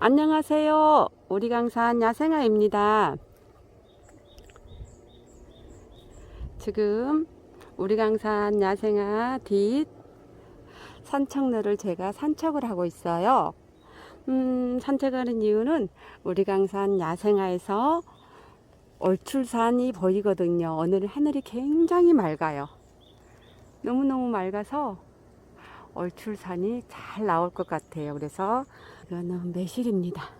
안녕하세요. 우리 강산 야생아입니다. 지금 우리 강산 야생아 뒷 산책로를 제가 산책을 하고 있어요. 음, 산책하는 이유는 우리 강산 야생아에서 얼출산이 보이거든요. 오늘 하늘이 굉장히 맑아요. 너무너무 맑아서 얼출산이 잘 나올 것 같아요. 그래서 이거는 매실입니다.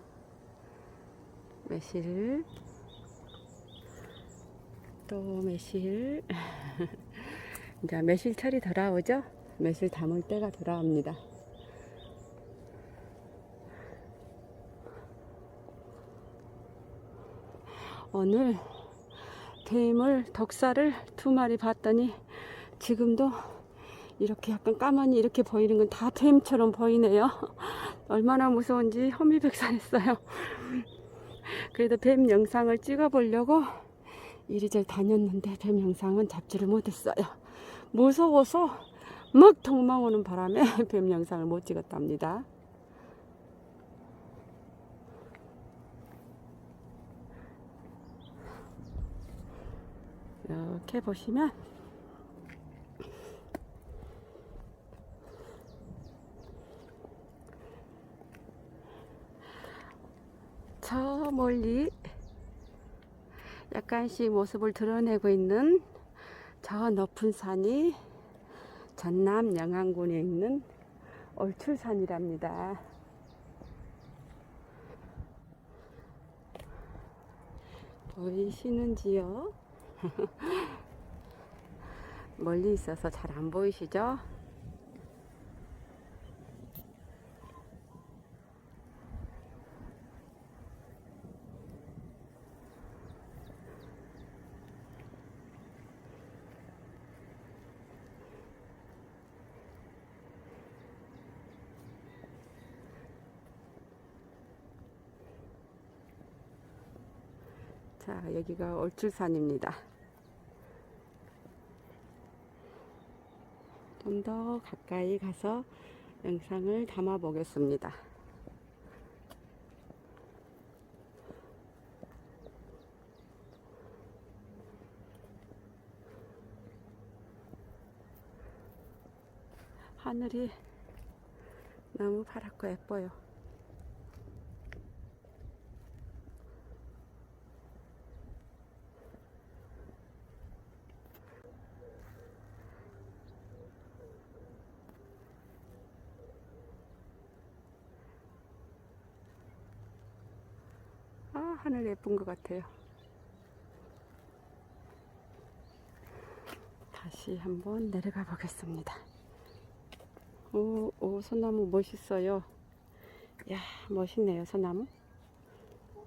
매실. 또 매실. 이제 매실철이 돌아오죠? 매실 담을 때가 돌아옵니다. 오늘 뱀을 덕사를 두 마리 봤더니 지금도 이렇게 약간 까만이 이렇게 보이는 건 다 뱀처럼 보이네요. 얼마나 무서운지 허미백산했어요. 그래도 뱀 영상을 찍어보려고 이리저리 다녔는데 뱀 영상은 잡지를 못했어요. 무서워서 막 도망오는 바람에 뱀 영상을 못 찍었답니다. 이렇게 보시면 저 멀리 약간씩 모습을 드러내고 있는 저 높은 산이 전남 영안군에 있는 얼출산이랍니다. 보이시는지요? 멀리 있어서 잘 안 보이시죠? 자, 여기가 얼출산입니다. 좀 더 가까이 가서 영상을 담아 보겠습니다. 하늘이 너무 파랗고 예뻐요. 하늘 예쁜 것 같아요. 다시 한번 내려가 보겠습니다. 오, 오, 소나무 멋있어요. 야, 멋있네요, 소나무.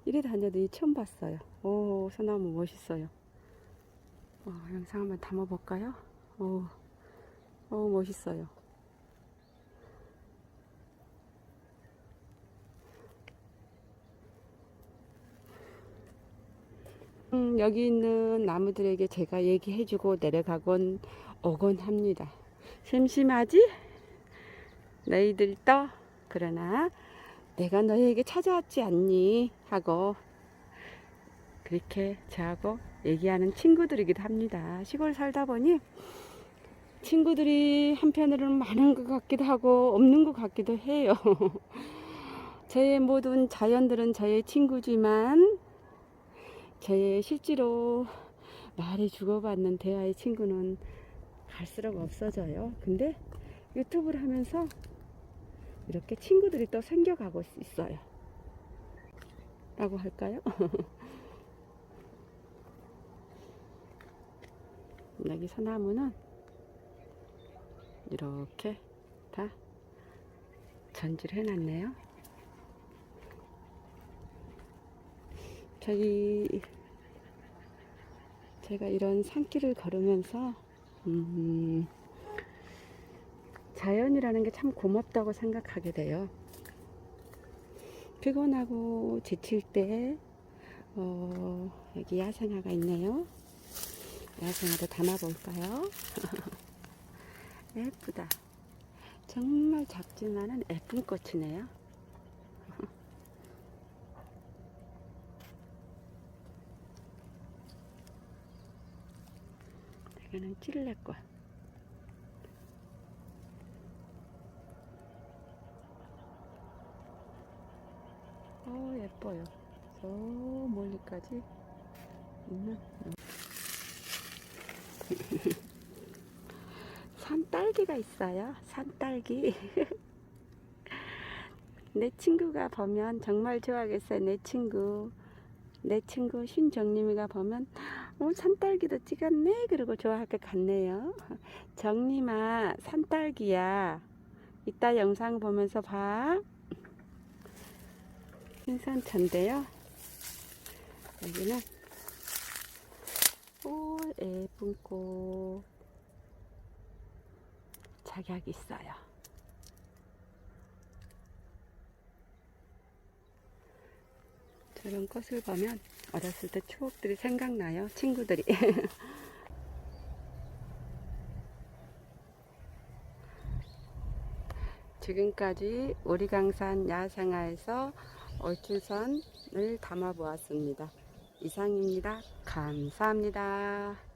이래 다녀도 이 처음 봤어요. 오, 소나무 멋있어요. 어, 영상 한번 담아볼까요? 오, 오, 멋있어요. 음, 여기 있는 나무들에게 제가 얘기해주고 내려가곤 오곤 합니다. 심심하지? 너희들 떠? 그러나 내가 너희에게 찾아왔지 않니? 하고 그렇게 저하고 얘기하는 친구들이기도 합니다. 시골 살다 보니 친구들이 한편으로는 많은 것 같기도 하고 없는 것 같기도 해요. 저의 모든 자연들은 저의 친구지만 저의 실제로 말이 주고받는 대화의 친구는 갈수록 없어져요. 근데 유튜브를 하면서 이렇게 친구들이 또 생겨가고 있어요. 라고 할까요? 여기 소나무는 이렇게 다 전지를 해놨네요. 저기 제가 이런 산길을 걸으면서 음, 자연이라는 게 참 고맙다고 생각하게 돼요. 피곤하고 지칠 때 어, 여기 야생화가 있네요. 야생화도 담아볼까요? 예쁘다. 정말 작지만은 예쁜 꽃이네요. 이거는 찔레꽃. 어 예뻐요. 저 멀리까지 있는 산딸기가 있어요. 산딸기. 내 친구가 보면 정말 좋아하겠어요. 내 친구. 내 친구 신정림이가 보면 어, 산딸기도 찍었네 그러고 좋아할 것 같네요. 정림아 산딸기야. 이따 영상 보면서 봐. 신선천인데요. 여기는 오 예쁜 꽃 작약이 있어요. 저런 꽃을 보면 어렸을 때 추억들이 생각나요. 친구들이. 지금까지 오리강산 야생화에서 얼출선을 담아 보았습니다. 이상입니다. 감사합니다.